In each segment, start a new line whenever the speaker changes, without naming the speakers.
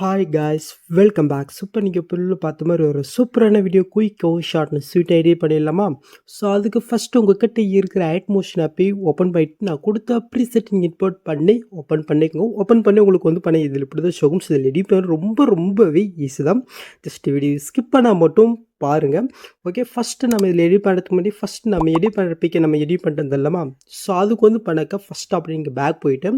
Hi guys welcome back super நீங்கள் புல்லு பார்த்த மாதிரி ஒரு சூப்பரான வீடியோ குயிக்கோ ஷார்ட்னு ஸ்வீட் ஐடியா பண்ணிடலாமா? ஸோ அதுக்கு ஃபஸ்ட்டு உங்கள்கிட்ட இருக்கிற ஆட் மோஷன் ஆப்பை ஓப்பன் பண்ணிட்டு நான் கொடுத்த ப்ரீசெட்டிங் இன்போர்ட் பண்ணி ஓப்பன் பண்ணிக்கோங்க. ஓப்பன் பண்ணி உங்களுக்கு வந்து பண்ணி இதில் இப்படி தான் ஷோகும் இதில் எடிட் பண்ண ரொம்ப ரொம்பவே ஈஸி தான். ஜஸ்ட் வீடியோ ஸ்கிப் பண்ணால் மட்டும் பாருங்கள் ஓகே ஃபஸ்ட்டு நம்ம இதில் எடிட் பண்ணுறதுக்கு முன்னாடி ஃபஸ்ட்டு நம்ம எடிட் பண்ணுற பிக்கை நம்ம எடிட் பண்ணுறது இல்லாமா ஸோ அதுக்கு வந்து பண்ணாக்க ஃபஸ்ட் அப்படி நீங்கள் பேக் போயிட்டு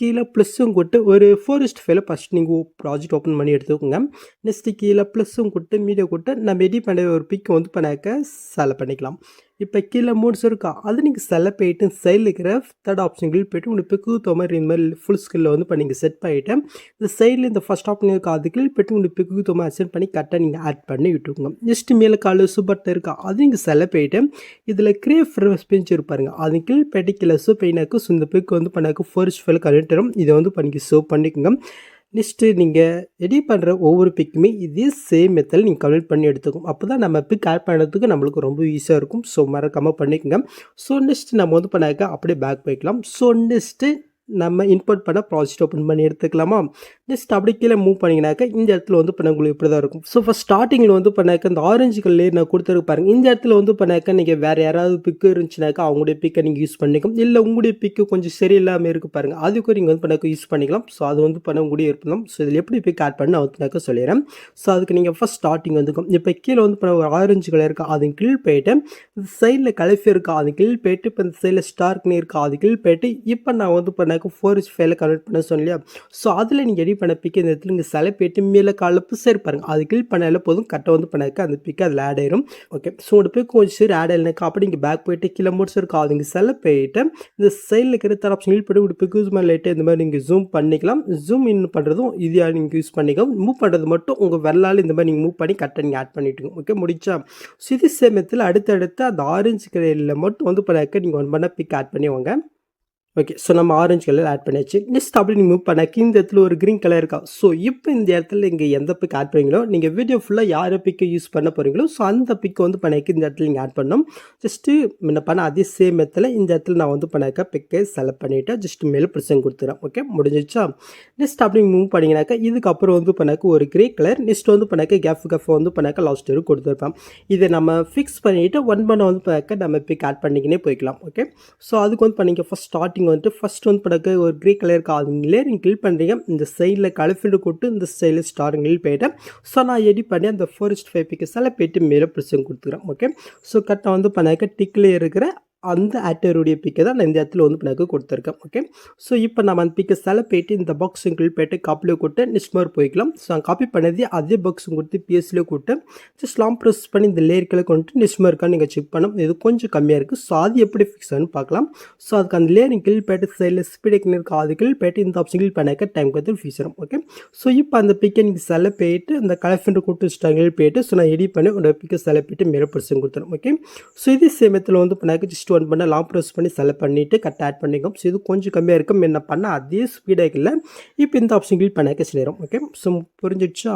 கீழே ப்ளஸ்ஸும் கொட்டு ஒரு ஃபோரஸ்ட் ஃபைல ஃபஸ்ட் நீங்கள் ப்ராஜெக்ட் ஓப்பன் பண்ணி எடுத்துக்கோங்க. நெக்ஸ்ட்டு கீழே ப்ளஸ்ஸும் கொட்டு மீடியா கொட்டு நம்ம எடிட் பண்ண ஒரு பிக்கை வந்து பண்ணாக்க செலக்ட் பண்ணிக்கலாம். இப்போ கீழே மூட்ஸ் இருக்கா? அது நீங்கள் செலக்ட் போயிட்டு சைடில் இருக்கிற தேர்ட் ஆப்ஷன் போய்ட்டு உங்களுக்கு பிக்கு தோ மாதிரி இந்த மாதிரி ஃபுல் ஸ்கில்ல வந்து இப்போ நீங்கள் செட் பண்ணிவிட்டு இந்த சைடில் இந்த ஃபஸ்ட் ஆப்ஷன் இருக்கா அது போய்ட்டு போயிட்டு உங்களுக்கு பிக்கு தோ அசென்ட் பண்ணி கரெக்டாக நீங்கள் ஆட் பண்ணி விட்டுக்கோங்க. நெக்ஸ்ட் மேலே காலு சூப்பர்ட்டு இருக்கா? அது நீங்கள் செலக்ட் போயிட்டு இதில் கிரேஃப் ஸ்பெஞ்ச் இருப்பாருங்க அது கீழ் போயிட்டு பெயினாக்கு இந்த பிக்கு வந்து பண்ணாக்கு ஃபோர்ஸ் ஃபெல் கனெக்ட் இதை வந்து பண்ணி சேவ் பண்ணிக்கோங்க. நெக்ஸ்ட்டு நீங்கள் எடிட் பண்ணுற ஒவ்வொரு பிக்குமே இதே சேம் மெத்தடில் நீங்கள் கம்ப்ளீட் பண்ணி எடுத்துக்கும் அப்போ தான் நம்ம பிக் ஆட் பண்ணுறதுக்கு நம்மளுக்கு ரொம்ப ஈஸியாக இருக்கும். ஸோ மறக்காமல் பண்ணிக்கோங்க. ஸோ நெக்ஸ்ட் நம்ம வந்து பண்ணாக்க அப்படியே பேக் போய்க்கலாம். ஸோ நெக்ஸ்ட்டு நம்ம இன்புட் பண்ண ப்ராஜெக்ட் ஓப்பன் பண்ணி எடுத்துக்கலாமா? ஜஸ்ட் அப்படி கீழே மூவ் பண்ணிங்கனாக்கா இந்த இடத்துல வந்து பண்ண உங்களுக்கு இப்படி தான் இருக்கும் ஸோ ஃபஸ்ட் ஸ்டார்டிங்கில் வந்து பண்ணாக்க இந்த ஆரஞ்சு கல்லே நான் கொடுத்துருக்கு பாருங்க. இந்த இடத்துல வந்து பண்ணாக்க நீங்கள் வேறு யாராவது பிக்கு இருந்துச்சுனாக்கா அவங்களுடைய பிக்கை நீங்கள் யூஸ் பண்ணிக்கலாம். இல்லை உங்களுடைய பிக்கு கொஞ்சம் சரியில்லாமல் இருக்கு பாருங்க. அதுக்கும் நீங்கள் வந்து பண்ணாக்க யூஸ் பண்ணிக்கலாம். ஸோ அது வந்து பண்ண உங்களுடைய இருக்கலாம் ஸோ இதில் எப்படி பிக் ஆட் பண்ண அவத்துனாக்க சொல்லிடுறேன். ஸோ அதுக்கு நீங்கள் ஃபஸ்ட் ஸ்டார்டிங் வந்துக்கும் இப்போ கீழே வந்து பண்ண ஒரு ஆரஞ்சு கலர் இருக்கா அது கீழ் போயிட்டு சைடில் கலஃபி இருக்கா அது கீழ் போயிட்டு இப்போ இந்த சைடில் ஸ்டார்க்னு இருக்கா அது கீழ் போயிட்டு இப்போ நான் வந்து பண்ண பண்ணாக்க ஃபோர் இஸ் ஃபைவ்ல கன்வெர்ட் பண்ண சொன்னலையா ஸோ அதில் நீங்கள் எடிட் பண்ண பிக் இந்த இடத்துல நீங்கள் செலை போயிட்டு மேலே காலில் புதுசாக பாருங்க. அது கிளிக் பண்ணால போதும். கரெக்டாக வந்து பண்ணாக்க அந்த பிக் அதில் ஆட் ஆயிரும். ஓகே ஸோ உங்களோட போய் கொஞ்சம் சரி ஆட் ஆயிருக்கு அப்படி இங்கே பேக் போயிட்டு கீழே முடிச்சிருக்கா அது இங்கே சில போயிட்டு இந்த சைடில் இருக்கிற தர ஆப்ஷன் கிளிக் பண்ணி உங்களுக்கு பிக் யூஸ் பண்ண லைட்டு இந்த மாதிரி நீங்கள் ஜூம் பண்ணிக்கலாம். ஜூம் இன் பண்ணுறதும் இதையாக நீங்கள் யூஸ் பண்ணிக்கலாம். மூவ் பண்ணுறது மட்டும் உங்கள் வரலால் இந்த மாதிரி நீங்கள் மூவ் பண்ணி கரெக்டாக நீங்கள் ஆட் பண்ணிவிட்டு ஓகே முடிச்சா ஸோ இது சேமத்தில் அடுத்தடுத்து அந்த ஆரஞ்சு கலரில் மட்டும் வந்து பண்ணாக்க நீங்கள் ஒன் பண்ண பிக் ஆட் பண்ணிவாங்க ஓகே ஸோ நம்ம ஆரஞ்சு கலர் ஆட் பண்ணியாச்சு. நெக்ஸ்ட் அப்படி நீங்கள் மூவ் பண்ணாக்கி இந்த இடத்துல ஒரு க்ரீன் கலர் இருக்கா? ஸோ இப்போ இந்த இடத்துல இங்கே எந்த பிக் ஆட் பண்ணுறீங்களோ நீங்கள் வீடியோ ஃபுல்லாக யார் பிக்கை யூஸ் பண்ண போகிறீங்களோ ஸோ அந்த பிக்கை வந்து பண்ணாக்கி இந்த இடத்துல நீங்கள் ஆட் பண்ணோம் ஜஸ்ட்டு முன்ன பண்ண அதே சேம் இடத்துல இந்த இடத்துல நான் வந்து பண்ணாக்கா பிக்கை செலக்ட் பண்ணிவிட்டு ஜஸ்ட் மேலே பிரச்சனை கொடுத்துறேன். ஓகே முடிஞ்சிச்சா நெக்ஸ்ட் அப்படி மூவ் பண்ணிங்கனாக்கா இதுக்கப்புறம் வந்து பண்ணாக்க ஒரு க்ரே கலர் நெக்ஸ்ட் வந்து பண்ணாக்க கேஃப் கஃப் வந்து பண்ணாக்க லாஸ்ட் வரும் கொடுத்துருப்பேன். இதை நம்ம ஃபிக்ஸ் பண்ணிவிட்டு ஒன் பண்ண வந்து பண்ணாக்க நம்ம பிக் ஆட் பண்ணிக்கினே போய்க்கலாம். ஓகே ஸோ அதுக்கு வந்து பண்ணிக்க ஃபஸ்ட் ஸ்டார்டிங் ஸ்டார்டிங் வந்துட்டு ஃபஸ்ட் வந்து படக்கு ஒரு க்ரீ கலர் காதுங்களே நீங்கள் கிளிக் பண்ணுறீங்க இந்த சைடில் கலஃபில்டு கொடுத்து இந்த சைடில் ஸ்டாருங்களில் போயிட்டேன். ஸோ நான் எடிட் பண்ணி அந்த ஃபோரஸ்ட் ஃபைவ் பிக்கஸில் போயிட்டு மேலே பிரச்சனை கொடுத்துக்கிறேன். ஓகே ஸோ கரெக்டாக வந்து பண்ணாக்க டிக்கில் இருக்கிற அந்த ஆக்டருடைய பிக்கை தான் நான் இந்த இடத்துல வந்து எனக்கு கொடுத்துருக்கேன். ஓகே ஸோ இப்போ நம்ம அந்த பிக்கை செல போயிட்டு இந்த பாக்ஸுங்கில் போயிட்டு காப்பிலே கொடுத்து நிஸ்மர் போய்க்கலாம். ஸோ நான் காப்பி பண்ணது அதே பாக்ஸும் கொடுத்து பிஎஸ்சிலே கொடுத்து ஜஸ்ட் லாம் ப்ரெஸ் பண்ணி இந்த லேயர்களை கொண்டு நிஸ்மருக்காக நீங்கள் செக் பண்ணணும். இது கொஞ்சம் கம்மியாக இருக்குது ஸோ அது எப்படி ஃபிக்ஸ் ஆகுன்னு பார்க்கலாம். ஸோ அதுக்கு அந்த லேயரிங் கீழ் போயிட்டு சைடில் ஸ்பீடுக்கு இருக்க அது கீழ் போயிட்டு இந்த ஆப்ஷன் கீழ் பண்ணாக்க டைம் கொடுத்து ஃபிக்ஸ் ஆகும் ஓகே ஸோ இப்போ அந்த பிக்கை நீங்கள் செல போயிட்டு அந்த கலெக்ஷன் கொடுத்து ஸ்டாங்கில் போயிட்டு ஸோ நான் எடிட் பண்ணி உங்களோட பிக்கை செல போயிட்டு மேலே பிரச்சனை கொடுத்துரும் ஓகே ஸோ இதே சேமத்தில் வந்து பண்ணாக்க ஜஸ்ட் ஒன் பண்ண லாங் ப்ரெஸ் பண்ணி செலக்ட் பண்ணிவிட்டு கட் ஆட் பண்ணிக்கோம். ஸோ இது கொஞ்சம் கம்மியாக இருக்கும். என்ன பண்ணால் அதே ஸ்பீடாக இல்லை இப்போ இந்த ஆப்ஷன் கிளிக் பண்ணாக்க சொல்லிடும் ஓகே ஸோ புரிஞ்சிடுச்சா?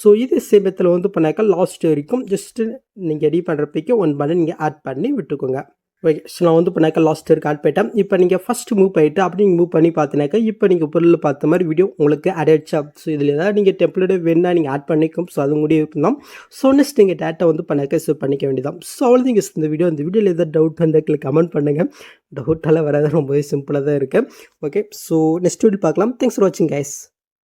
ஸோ இது சேமத்தில் வந்து பண்ணாக்க லாஸ்ட் வரைக்கும் ஜஸ்ட்டு நீங்கள் எடிட் பண்ணுறப்பைக்கு ஒன் பண்ண நீங்கள் ஆட் பண்ணி விட்டுக்கோங்க. ஓகே ஸோ நான் வந்து பண்ணாக்க லாஸ்ட் இருக்கு ஆட் போயிட்டேன் இப்போ நீங்கள் ஃபஸ்ட் மூவ் பண்ணிட்டு அப்படி நீங்கள் மூவ் பண்ணி பார்த்தினாக்கா இப்போ நீங்கள் பொருள் பார்த்த மாதிரி வீடியோ உங்களுக்கு ஆட் ஆயிடுச்சா. ஸோ இதில் ஏதாவது நீங்கள் டெம்ப்ளேட் வேணால் நீங்கள் ஆட் பண்ணிக்கும். ஸோ அது முடிவு இருக்கலாம் ஸோ நெக்ஸ்ட் நீங்கள் டேட்டா வந்து பண்ணாக்க சேவ் பண்ணிக்க வேண்டியதான் ஸோ அவ்வளோ நீங்கள் இந்த வீடியோ இந்த வீடியோவில் ஏதாவது டவுட் வந்தால் கமெண்ட் பண்ணுங்கள் டவுட்டெல்லாம் வராது. ரொம்பவே சிம்பிளாக தான் இருக்குது ஓகே ஸோ நெக்ஸ்ட் வீடியோ பார்க்கலாம். தேங்க்ஸ் ஃபார் வாட்சிங் கைஸ்